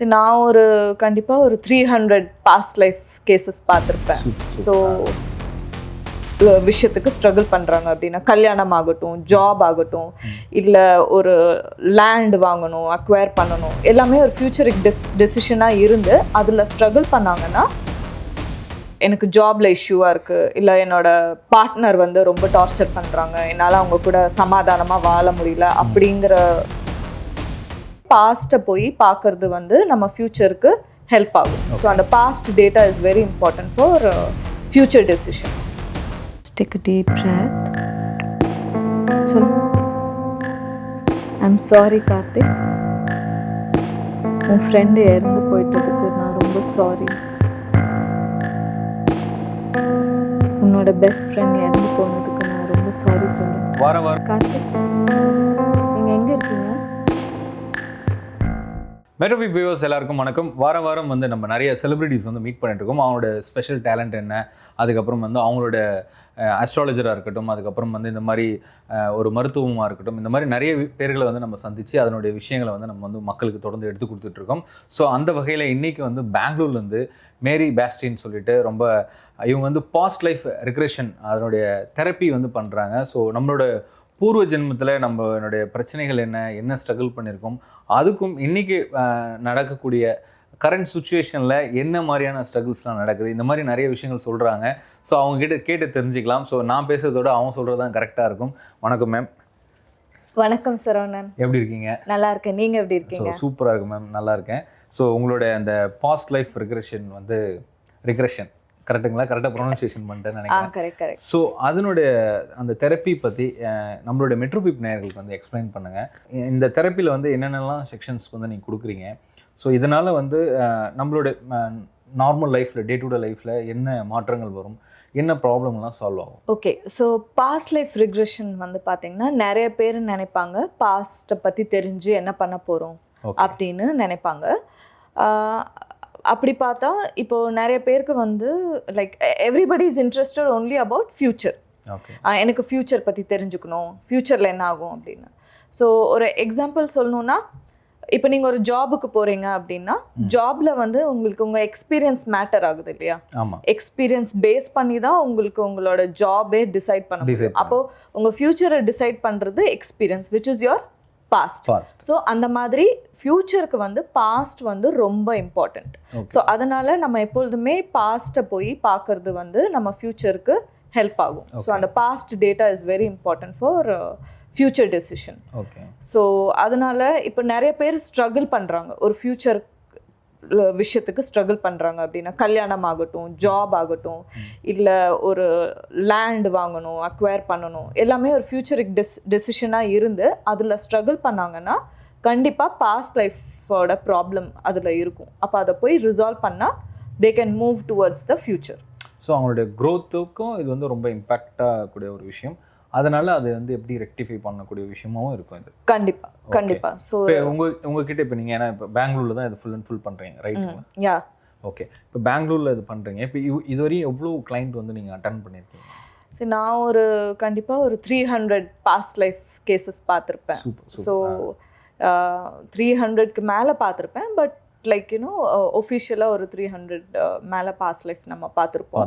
சரி நான் ஒரு கண்டிப்பாக ஒரு three hundred past life cases பார்த்துருப்பேன். ஸோ விஷயத்துக்கு ஸ்ட்ரகிள் பண்ணுறாங்க அப்படின்னா கல்யாணம் ஆகட்டும் ஜாப் ஆகட்டும் இல்லை ஒரு லேண்ட் வாங்கணும் அக்வயர் பண்ணணும் எல்லாமே ஒரு ஃப்யூச்சரிக் டெஸ் டெசிஷனாக இருந்து அதில் ஸ்ட்ரகிள் பண்ணாங்கன்னா எனக்கு ஜாப்ல இஷ்யூவாக இருக்குது இல்லை என்னோட பார்ட்னர் வந்து ரொம்ப டார்ச்சர் பண்ணுறாங்க என்னால் அவங்க கூட சமாதானமாக வாழ முடியல அப்படிங்கிற பாஸ்ட்டை போய் பார்க்கறது வந்து நம்ம ஃப்யூச்சருக்கு ஹெல்ப் ஆகும். ஸோ அந்த past data is very important for future decision take a deep breath. I'm sorry Karthik உன் ஃப்ரெண்டு இறந்து போயிட்டதுக்கு நான் ரொம்ப சாரி உன்னோட பெஸ்ட் ஃப்ரெண்ட் இறந்து போனதுக்கு நான் ரொம்ப சாரி வாரம் கார்த்திக் நீங்கள் எங்கே இருக்கீங்க? மெட்ரோபி வியூவர்ஸ் எல்லாருக்கும் வணக்கம். வார வாரம் வந்து நம்ம நிறைய செலிபிரிட்டிஸ் வந்து மீட் பண்ணிட்டு இருக்கோம். அவங்களோட ஸ்பெஷல் டேலண்ட் என்ன? அதுக்கப்புறம் வந்து அவங்களோட அஸ்ட்ராலஜராக இருக்கட்டும் அதுக்கப்புறம் வந்து இந்த மாதிரி ஒரு மருத்துவமாக இருக்கட்டும் இந்த மாதிரி நிறைய பேர்களை வந்து நம்ம சந்தித்து அதனுடைய விஷயங்களை வந்து நம்ம வந்து மக்களுக்கு தொடர்ந்து எடுத்து கொடுத்துட்ருக்கோம் ஸோ அந்த வகையில் இன்றைக்கி வந்து பெங்களூர்லேருந்து மேரி பேஸ்டின்னு சொல்லிட்டு ரொம்ப இவங்க வந்து பாஸ்ட் லைஃப் ரெக்ரேஷன் அதனுடைய தெரப்பி வந்து பண்ணுறாங்க ஸோ நம்மளோட பூர்வ ஜென்மத்தில் நம்மளுடைய பிரச்சனைகள் என்ன என்ன ஸ்ட்ரகிள் பண்ணியிருக்கோம் அதுக்கும் இன்னைக்கு அஹ், நடக்கக்கூடிய கரண்ட் சுச்சுவேஷனில் என்ன மாதிரியான ஸ்ட்ரகிள்ஸ்லாம் நடக்குது இந்த மாதிரி நிறைய விஷயங்கள் சொல்கிறாங்க ஸோ அவங்க கிட்ட கேட்டு தெரிஞ்சுக்கலாம். ஸோ நான் பேசுறதோட அவங்க சொல்கிறது தான் கரெக்டாக இருக்கும். வணக்கம் மேம் வணக்கம் சரவணன். எப்படி இருக்கீங்க? நல்லா இருக்கேன். நீங்கள் எப்படி இருக்கீங்க? சூப்பராக இருக்கு மேம் நல்லா இருக்கேன். ஸோ உங்களோட அந்த பாஸ்ட் லைஃப் ரிக்ரெஷன் வந்து ரிக்ரெஷன் கரெக்ட்டுங்களா கரெக்டாக ப்ரொனன்சியேஷன் பண்ணிட்டேன்னு ஆ நினைக்கிறேன். கரெக்ட் கரெக்ட் ஸோ அதனுடைய அந்த தெரப்பி பற்றி நம்மளோட மெட்ரோபிப் நேயர்களுக்கு வந்து எக்ஸ்பிளைன் பண்ணுங்கள் இந்த தெரப்பியில் வந்து என்னென்னலாம் செக்ஷன்ஸ் வந்து நீங்கள் கொடுக்குறீங்க? ஸோ இதனால் வந்து அஹ், நம்மளோட நார்மல் லைஃப்பில் டே டு டே லைஃப்பில் என்ன மாற்றங்கள் வரும்? என்ன ப்ராப்ளம்லாம் சால்வ் ஆகும்? Okay so past life regression வந்து பார்த்தீங்கன்னா நிறைய பேர் நினைப்பாங்க பாஸ்ட்டை பற்றி தெரிஞ்சு என்ன பண்ண போகிறோம் அப்படின்னு நினைப்பாங்க. அப்படி பார்த்தா இப்போ நிறைய பேருக்கு வந்து like everybody is interested only about future எனக்கு ஃப்யூச்சர் பற்றி தெரிஞ்சுக்கணும். ஃப்யூச்சரில் என்ன ஆகும் அப்படின்னு. ஸோ ஒரு எக்ஸாம்பிள் சொல்லணும்னா இப்போ நீங்கள் ஒரு ஜாபுக்கு போகிறீங்க அப்படின்னா ஜாபில் வந்து உங்களுக்கு உங்கள் எக்ஸ்பீரியன்ஸ் மேட்டர் ஆகுது இல்லையா? எக்ஸ்பீரியன்ஸ் பேஸ் பண்ணி தான் உங்களுக்கு உங்களோட ஜாபே டிசைட் பண்ண முடியும். அப்போ உங்க ஃபியூச்சரை டிசைட் பண்றது experience which is your past so அந்த மாதிரி ஃப்யூச்சருக்கு வந்து பாஸ்ட் வந்து ரொம்ப இம்பார்ட்டண்ட். ஸோ அதனால நம்ம எப்பொழுதுமே பாஸ்ட்டை போய் பார்க்கறது வந்து நம்ம ஃபியூச்சருக்கு ஹெல்ப் ஆகும். ஸோ அந்த past data is very important for future decision okay so அதனால இப்போ நிறைய பேர் ஸ்ட்ரகிள் பண்ணுறாங்க ஒரு ஃப்யூச்சர் விஷயத்துக்கு ஸ்ட்ரகிள் பண்ணுறாங்க அப்படின்னா கல்யாணம் ஆகட்டும் ஜாப் ஆகட்டும் இல்லை ஒரு லேண்ட் வாங்கணும் அக்வயர் பண்ணணும் எல்லாமே ஒரு ஃப்யூச்சரிக் டெஸ் டெசிஷனாக இருந்து அதில் ஸ்ட்ரகிள் பண்ணாங்கன்னா கண்டிப்பாக பாஸ்ட் லைஃபோட ப்ராப்ளம் அதில் இருக்கும். அப்போ அதை போய் ரிசால்வ் பண்ணால் they can move towards the future so அவங்களுடைய க்ரோத்துக்கும் இது வந்து ரொம்ப இம்பேக்டாக கூடிய ஒரு விஷயம். அதனால அது வந்து எப்படி ரெக்டிஃபை பண்ணக்கூடிய விஷயமாவும் இருக்கும் இது. கண்டிப்பாக கண்டிப்பாக ஸோ இப்போ உங்க உங்ககிட்ட இப்போ நீங்கள் ஏன்னா இப்போ பெங்களூர்ல தான் இது ஃபுல் அண்ட் ஃபுல் பண்ணுறீங்க ரைட்டுங்களா யா ஓகே இப்போ பெங்களூர்ல இது பண்ணுறீங்க இப்போ இது இதுவரையும் எவ்வளோ கிளைண்ட் வந்து நீங்கள் அட்டன் பண்ணியிருக்கீங்க சரி நான் ஒரு கண்டிப்பாக ஒரு three hundred past life cases பார்த்துருப்பேன். ஸோ த்ரீ ஹண்ட்ரட்க்கு மேலே பார்த்துருப்பேன் பட் லைக் யூனோ ஒஃபிஷியலாக ஒரு த்ரீ ஹண்ட்ரட் மேலே பாஸ்ட் லைஃப் நம்ம பார்த்துருப்போம்.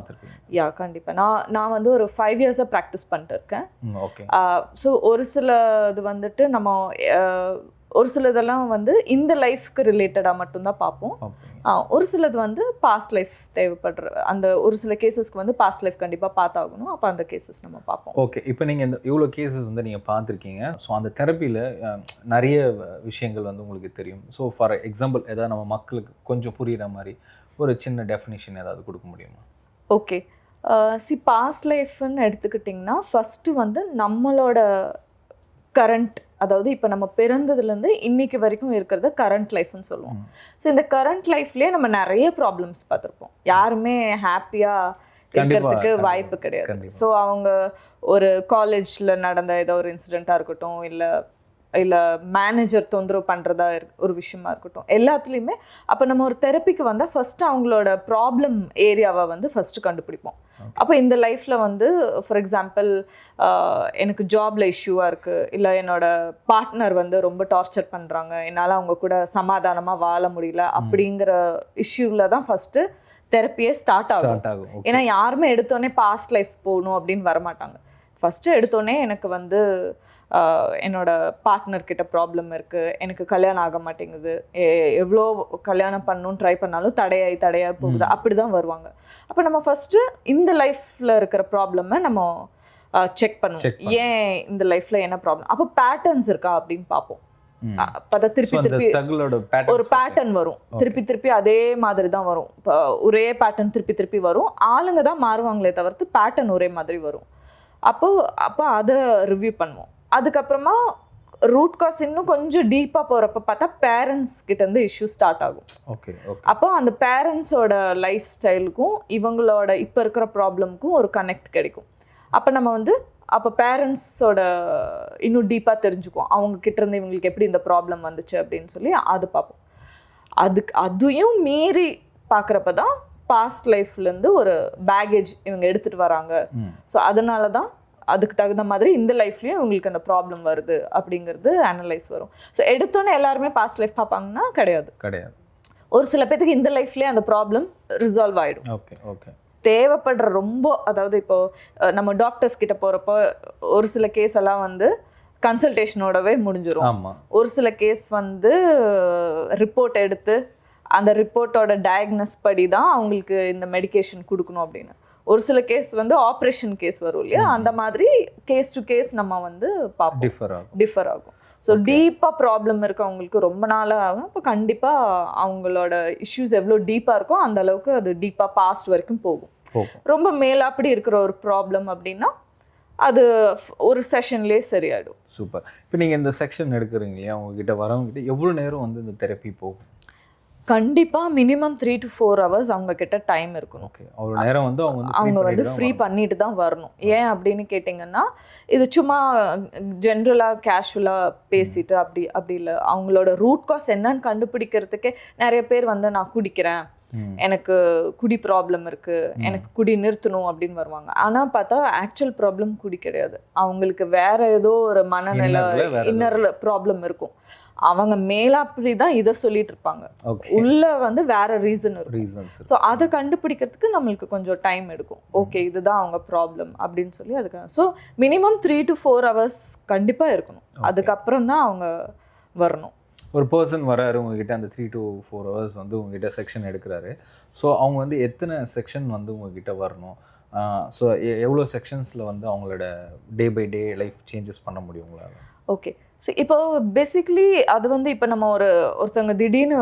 யா கண்டிப்பாக நான் நான் வந்து ஒரு ஃபைவ் இயர்ஸாக ப்ராக்டிஸ் பண்ணிட்டு இருக்கேன். ஸோ ஒரு சில இது வந்துட்டு நம்ம ஆஹ், ஒரு சில இதெல்லாம் வந்து இந்த லைஃப்க்கு ரிலேட்டடாக மட்டும்தான் பார்ப்போம். ஒரு சிலது வந்து பாஸ்ட் லைஃப் தேவைப்படுற அந்த ஒரு சில கேசஸ்க்கு வந்து பாஸ்ட் லைஃப் கண்டிப்பாக பார்த்தாகணும். அப்போ அந்த கேசஸ் நம்ம பார்ப்போம். ஓகே. இப்போ நீங்கள் இந்த இவ்வளோ கேசஸ் வந்து நீங்கள் பார்த்துருக்கீங்க. ஸோ அந்த தெரப்பியில் நிறைய விஷயங்கள் வந்து உங்களுக்கு தெரியும். ஸோ ஃபார் எக்ஸாம்பிள் ஏதாவது நம்ம மக்களுக்கு கொஞ்சம் புரியுற மாதிரி ஒரு சின்ன டெஃபினிஷன் ஏதாவது கொடுக்க முடியுமா? ஓகே. சி பாஸ்ட் லைஃப்னு எடுத்துக்கிட்டிங்கன்னா ஃபஸ்ட்டு வந்து நம்மளோட கரண்ட் அதாவது இப்போ நம்ம பிறந்ததுலேருந்து இன்னைக்கு வரைக்கும் இருக்கிறது கரண்ட் லைஃப்னு சொல்லுவோம். ஸோ இந்த கரண்ட் லைஃப்லேயே நம்ம நிறைய ப்ராப்ளம்ஸ் பார்த்துருப்போம் யாருமே ஹாப்பியாக இருக்கிறதுக்கு வாய்ப்பு கிடையாது. ஸோ அவங்க ஒரு காலேஜில் நடந்த ஏதோ ஒரு இன்சிடெண்ட்டாக இருக்கட்டும் இல்லை இல்லை மேனேஜர் தொந்தரவு பண்ணுறதா ஒரு விஷயமா இருக்கட்டும். எல்லாத்துலேயுமே அப்போ நம்ம ஒரு தெரப்பிக்கு வந்தால் ஃபஸ்ட்டு அவங்களோட ப்ராப்ளம் ஏரியாவை வந்து ஃபஸ்ட்டு கண்டுபிடிப்போம். அப்போ இந்த லைஃப்பில் வந்து ஃபார் எக்ஸாம்பிள் எனக்கு ஜாப்ல இஷ்யூவாக இருக்குது இல்லை என்னோட பார்ட்னர் வந்து ரொம்ப டார்ச்சர் பண்ணுறாங்க என்னால் அவங்க கூட சமாதானமாக வாழ முடியல. அப்படிங்கிற இஷ்யூவில் தான் ஃபஸ்ட்டு தெரப்பியே ஸ்டார்ட் ஆகும். ஏன்னா யாருமே எடுத்தோடனே பாஸ்ட் லைஃப் போகணும் அப்படின்னு வரமாட்டாங்க. ஃபஸ்ட்டு எடுத்தோடனே எனக்கு வந்து என்னோட பார்ட்னர் கிட்ட ப்ராப்ளம் இருக்குது எனக்கு கல்யாணம் ஆக மாட்டேங்குது. எவ்வளோ கல்யாணம் பண்ணணும்னு ட்ரை பண்ணாலும் தடையாய் தடையாய் போகுது. அப்படி தான் வருவாங்க. அப்போ நம்ம ஃபஸ்ட்டு இந்த லைஃப்பில் இருக்கிற ப்ராப்ளமை நம்ம செக் பண்ணுவோம். ஏன் இந்த லைஃப்பில் என்ன ப்ராப்ளம் அப்போ பேட்டர்ன்ஸ் இருக்கா அப்படின்னு பார்ப்போம். திருப்பி திருப்பி ஒரு பேட்டர்ன் வரும். திருப்பி திருப்பி அதே மாதிரி தான் வரும். ஒரே பேட்டர்ன் திருப்பி திருப்பி வரும். ஆளுங்க தான் மாறுவாங்களே தவிர்த்து பேட்டர்ன் ஒரே மாதிரி வரும். அப்போ அப்போ அதை ரிவ்யூ பண்ணுவோம். அதுக்கப்புறமா ரூட் காஸ் இன்னும் கொஞ்சம் டீப்பாக போகிறப்ப பார்த்தா பேரண்ட்ஸ் கிட்டேருந்து இஷ்யூ ஸ்டார்ட் ஆகும். ஓகே அப்போ அந்த பேரண்ட்ஸோட லைஃப் ஸ்டைலுக்கும் இவங்களோட இப்போ இருக்கிற ப்ராப்ளம்க்கும் ஒரு கனெக்ட் கிடைக்கும். அப்போ நம்ம வந்து அப்போ பேரண்ட்ஸோட இன்னும் டீப்பாக தெரிஞ்சுக்குவோம். அவங்க கிட்ட இருந்து இவங்களுக்கு எப்படி இந்த ப்ராப்ளம் வந்துச்சு அப்படின்னு சொல்லி அது பார்ப்போம். அதுக்கு அதையும் மீறி பார்க்குறப்ப தான் பாஸ்ட் லைஃப்லேருந்து ஒரு பேகேஜ் இவங்க எடுத்துகிட்டு வராங்க. ஸோ அதனால தான் அதுக்கு தகுந்த மாதிரி இந்த லைஃப்லேயும் இவங்களுக்கு அந்த ப்ராப்ளம் வருது அப்படிங்கிறது அனலைஸ் வரும். ஸோ எடுத்தோன்னே எல்லாருமே பாஸ்ட் லைஃப் பார்ப்பாங்கன்னா கிடையாது. கிடையாது. ஒரு சில பேத்துக்கு இந்த லைஃப்லேயே அந்த ப்ராப்ளம் ரிசால்வ் ஆகிடும் ஓகே ஓகே தேவைப்படுற ரொம்ப அதாவது இப்போ நம்ம டாக்டர்ஸ் கிட்ட போகிறப்போ ஒரு சில கேஸ் எல்லாம் வந்து கன்சல்டேஷனோடவே முடிஞ்சிரும். ஆமா. ஒரு சில கேஸ் வந்து ரிப்போர்ட் எடுத்து அந்த ரிப்போர்ட்டோட டயக்னஸ் படி தான் அவங்களுக்கு இந்த மெடிகேஷன் கொடுக்கணும் அப்படின்னு. ஒரு சில கேஸ் வந்து ஆப்ரேஷன் கேஸ் வரும் இல்லையா? அந்த மாதிரி கேஸ் டு கேஸ் நம்ம வந்து பார்ப்போம். டிஃபர் ஆகும். டிஃபர் ஆகும். ஸோ டீப்பாக ப்ராப்ளம் இருக்கவங்களுக்கு ரொம்ப நாளாக ஆகும் அப்போ கண்டிப்பாக அவங்களோட இஷ்யூஸ் எவ்வளோ டீப்பாக இருக்கோ அந்த அளவுக்கு அது டீப்பாக பாஸ்ட் வரைக்கும் போகும். போகும். ரொம்ப மேலாப்படி இருக்கிற ஒரு ப்ராப்ளம் அப்படின்னா அது ஒரு செஷன்லேயே சரியாயிடும். சூப்பர் இப்போ நீங்கள் இந்த செக்ஷன் எடுக்கிறீங்க இல்லையா? உங்ககிட்ட வரவங்ககிட்ட எவ்வளோ நேரம் வந்து இந்த தெரப்பி போகும்? கண்டிப்பாக minimum three to four hours அவங்க கிட்ட டைம் இருக்கணும். ஓகே அவ்வளோ நேரம் வந்து அவங்க அவங்க வந்து ஃப்ரீ பண்ணிட்டு தான் வரணும். ஏன் அப்படின்னு கேட்டிங்கன்னா இது சும்மா ஜென்ரலாக கேஷுவலாக பேசிட்டு அப்படி அப்படி இல்லை. அவங்களோட ரூட் காஸ் என்னன்னு கண்டுபிடிக்கிறதுக்கே நிறைய பேர் வந்து நான் குடிக்கிறேன். எனக்கு குடி ப்ராப்ளம் இருக்கு எனக்கு குடி நிறுத்தணும் அப்படின்னு வருவாங்க. ஆனா பார்த்தா ஆக்சுவல் ப்ராப்ளம் குடி கிடையாது. அவங்களுக்கு வேற ஏதோ ஒரு மனநிலை. இன்னர்ல ப்ராப்ளம் இருக்கும். அவங்க மேலாப்படி தான் இதை சொல்லிட்டு இருப்பாங்க. உள்ள வந்து வேற ரீசன் இருக்கும். ஸோ அதை கண்டுபிடிக்கிறதுக்கு நம்மளுக்கு கொஞ்சம் டைம் எடுக்கும். ஓகே இதுதான் அவங்க ப்ராப்ளம் அப்படின்னு சொல்லி அதுக்கு so minimum three to four hours கண்டிப்பாக இருக்கணும். அதுக்கப்புறம் தான் அவங்க வரணும். ஒரு பர்சன் வராரு உங்ககிட்ட அந்த த்ரீ டு ஃபோர் ஹவர்ஸ் வந்து உங்ககிட்ட செக்ஷன் எடுக்கிறாரு. ஸோ அவங்க வந்து எத்தனை செக்ஷன் வந்து உங்ககிட்ட வரணும்? ஸோ எவ்வளோ செக்ஷன்ஸில் வந்து அவங்களோட day by day life changes பண்ண முடியும் உங்களால்? ஓகே ஸோ இப்போ பேசிக்லி அது வந்து இப்போ நம்ம ஒரு ஒருத்தவங்க திடீர்னு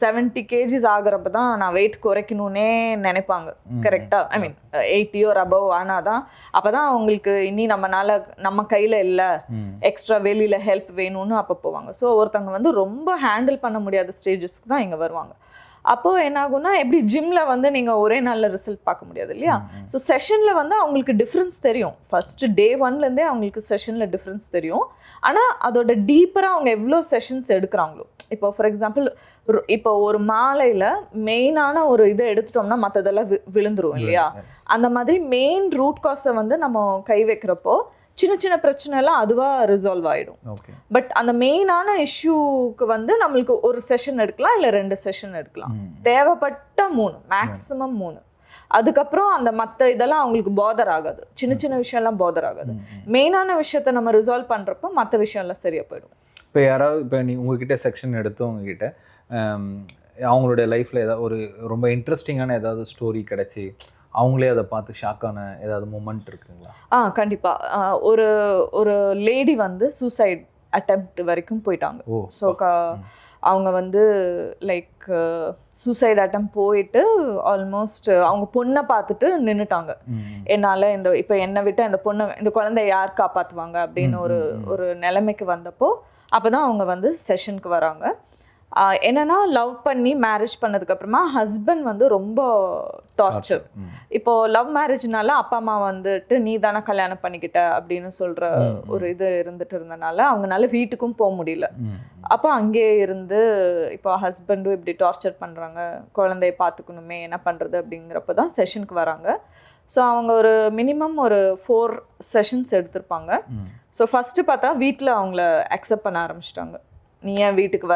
செவன்ட்டி கேஜிஸ் ஆகுறப்ப தான் நான் வெயிட் குறைக்கணும்னே நினைப்பாங்க. கரெக்டாக ஐ மீன் எயிட்டி ஒரு அபவ் ஆனால் தான் அப்போ தான் அவங்களுக்கு இனி நம்மனால நம்ம கையில் இல்லை. எக்ஸ்ட்ரா வெளியில் ஹெல்ப் வேணும்னு அப்போ போவாங்க. ஸோ ஒருத்தவங்க வந்து ரொம்ப ஹேண்டில் பண்ண முடியாத ஸ்டேஜஸ்க்கு தான் இங்கே வருவாங்க. அப்போது என்ன ஆகும்னா எப்படி ஜிம்மில் வந்து நீங்கள் ஒரே நாளில் ரிசல்ட் பார்க்க முடியாது இல்லையா? ஸோ செஷனில் வந்து அவங்களுக்கு டிஃப்ரென்ஸ் தெரியும். ஃபஸ்ட்டு டே ஒன்லேருந்தே அவங்களுக்கு செஷனில் டிஃப்ரென்ஸ் தெரியும். ஆனால் அதோட டீப்பராக அவங்க எவ்வளோ செஷன்ஸ் எடுக்கிறாங்களோ. இப்போ ஃபார் எக்ஸாம்பிள் இப்போ ஒரு மாலையில் மெயினான ஒரு இதை எடுத்துட்டோம்னா மற்றதெல்லாம் வி விழுந்துரும் இல்லையா. அந்த மாதிரி மெயின் ரூட் காஸை வந்து நம்ம கை வைக்கிறப்போ சின்ன சின்ன பிரச்சனை எல்லாம் அதுவாக ரிசால்வ் ஆகிடும் பட் அந்த மெயினான இஷ்யூக்கு வந்து நம்மளுக்கு ஒரு செஷன் எடுக்கலாம் இல்லை ரெண்டு செஷன் எடுக்கலாம். தேவைப்பட்ட மூணு மேக்ஸிமம் மூணு. அதுக்கப்புறம் அந்த மற்ற இதெல்லாம் அவங்களுக்கு போதர் ஆகாது. சின்ன சின்ன விஷயம்லாம் போதர் ஆகாது. மெயினான விஷயத்த நம்ம ரிசால்வ் பண்ணுறப்போ மற்ற விஷயம்லாம் சரியாக போயிடும். இப்போ யாராவது இப்போ நீ உங்ககிட்ட செக்ஷன் எடுத்து உங்ககிட்ட அவங்களுடைய லைஃப்பில் ஏதாவது ஒரு ரொம்ப இன்ட்ரெஸ்டிங்கான ஏதாவது ஸ்டோரி கிடச்சி அவங்களே அதை பார்த்து ஷாக்கான ஏதாவது மூமெண்ட் இருக்குங்களா? ஆ கண்டிப்பாக ஒரு ஒரு லேடி வந்து சூசைட் அட்டெம்ப்ட் வரைக்கும் போயிட்டாங்க. ஸோ அவங்க வந்து லைக் சூசைட் அட்டம் போயிட்டு ஆல்மோஸ்ட் அவங்க பொண்ணை பார்த்துட்டு நின்றுட்டாங்க என்னால் இந்த இப்போ என்னை விட்டு இந்த பொண்ணை இந்த குழந்தைய யார் காப்பாற்றுவாங்க அப்படின்னு ஒரு ஒரு நிலைமைக்கு வந்தப்போ அப்போ தான் அவங்க வந்து செஷனுக்கு வராங்க. என்னன்னா லவ் பண்ணி மேரேஜ் பண்ணதுக்கு அப்புறமா ஹஸ்பண்ட் வந்து ரொம்ப டார்ச்சர் ம். இப்போ லவ் மேரேஜ்னால அப்பா அம்மா வந்துட்டு நீ தானே கல்யாணம் பண்ணிக்கிட்ட? அப்படின்னு சொல்ற ஒரு இது இருந்துட்டு இருந்தனால அவங்கனால வீட்டுக்கும் போக முடியல. அப்போ அங்கேயே இருந்து இப்போ ஹஸ்பண்டும் இப்படி டார்ச்சர் பண்ணுறாங்க குழந்தைய பார்த்துக்கணுமே என்ன பண்ணுறது அப்படிங்கிறப்ப தான் செஷனுக்கு வராங்க. ஸோ அவங்க ஒரு மினிமம் ஒரு ஃபோர் செஷன்ஸ் எடுத்திருப்பாங்க. ஸோ ஃபஸ்ட்டு பார்த்தா வீட்டில் அவங்கள அக்செப்ட் பண்ண ஆரம்பிச்சிட்டாங்க. நீ ஏன் வீட்டுக்கு.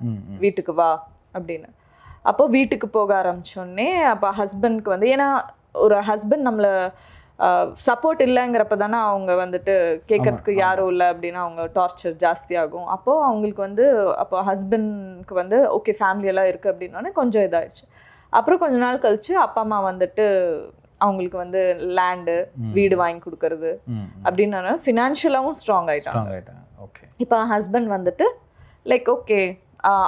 ம். வீட்டுக்கு வா அப்படின்னு. அப்போ வீட்டுக்கு போக ஆரம்பிச்சோடனே அப்போ ஹஸ்பண்ட்க்கு வந்து ஏன்னா ஒரு ஹஸ்பண்ட் நம்மளை சப்போர்ட் இல்லைங்கிறப்ப தானே அவங்க வந்துட்டு கேட்கறதுக்கு யாரும் இல்லை அப்படின்னா அவங்க டார்ச்சர் ஜாஸ்தியாகும் அப்போது அவங்களுக்கு வந்து அப்போ ஹஸ்பண்ட்க்கு வந்து ஓகே ஃபேமிலியெல்லாம் இருக்குது அப்படின்னோடனே கொஞ்சம் இதாயிடுச்சு. அப்புறம் கொஞ்ச நாள் கழிச்சு அப்பா அம்மா வந்துட்டு அவங்களுக்கு வந்து லேண்டு வீடு வாங்கி கொடுக்கறது. அப்படின்னு ஃபினான்ஷியலாகவும் ஸ்ட்ராங் ஓகே இப்போ ஹஸ்பண்ட் வந்துட்டு லைக் ஓகே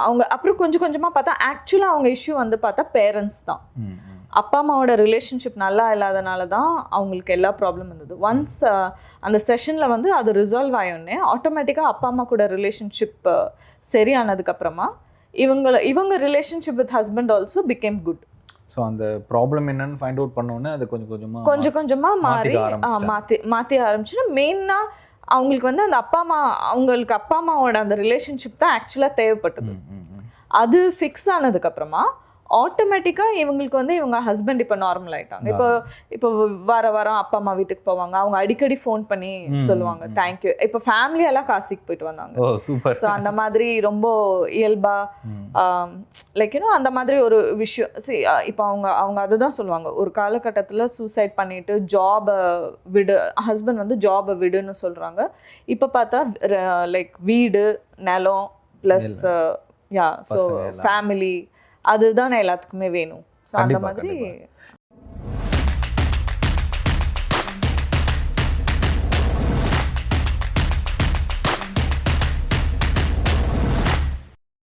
அவங்க அப்புறம் கொஞ்சம் கொஞ்சமாக பார்த்தா ஆக்சுவலாக அவங்க இஷ்யூ வந்து பார்த்தா பேரண்ட்ஸ் தான். அப்பா அம்மாவோட ரிலேஷன்ஷிப் நல்லா இல்லாதனால தான் அவங்களுக்கு எல்லா ப்ராப்ளம் இருந்தது ஒன்ஸ் அந்த செஷனில் வந்து அது ரிசால்வ் ஆயோடனே ஆட்டோமேட்டிக்காக அப்பா அம்மா கூட ரிலேஷன்ஷிப் சரியானதுக்கப்புறமா இவங்கள இவங்க relationship with husband also become good so அந்த ப்ராப்ளம் என்னன்னு ஃபைண்ட் அவுட் பண்ண உடனே அது கொஞ்சம் கொஞ்சமாக கொஞ்சம் கொஞ்சமாக மாறி. மாற்றி மாற்றி ஆரம்பிச்சுன்னா மெயினாக அவங்களுக்கு வந்து அந்த அப்பா அம்மா அவங்களுக்கு அப்பா அம்மாவோட அந்த ரிலேஷன்ஷிப் தான் ஆக்சுவலாக தேவைப்பட்டது. அது ஃபிக்ஸ் ஆனதுக்கப்புறமா ஆட்டோமேட்டிக்காக இவங்களுக்கு வந்து இவங்க ஹஸ்பண்ட் இப்போ நார்மல் ஆயிட்டாங்க. இப்போ இப்போ வார வாரம் அப்பா அம்மா வீட்டுக்கு போவாங்க. அவங்க அடிக்கடி ஃபோன் பண்ணி சொல்லுவாங்க தேங்க்யூ இப்போ ஃபேமிலியெல்லாம் காசிக்கு போயிட்டு வந்தாங்க. ஸோ அந்த மாதிரி ரொம்ப இயல்பா லைக் யூனோ அந்த மாதிரி ஒரு விஷயம். See இப்போ அவங்க அவங்க அதை தான் சொல்லுவாங்க. ஒரு காலகட்டத்தில் சூசைட் பண்ணிட்டு ஜாபை விடு ஹஸ்பண்ட் வந்து ஜாபை விடுன்னு சொல்கிறாங்க இப்போ பார்த்தா லைக் வீடு நிலம் ப்ளஸ் யா ஸோ. ஃபேமிலி அதுதான் எல்லாத்துக்குமே வேணும் ஸோ அந்த மாதிரி.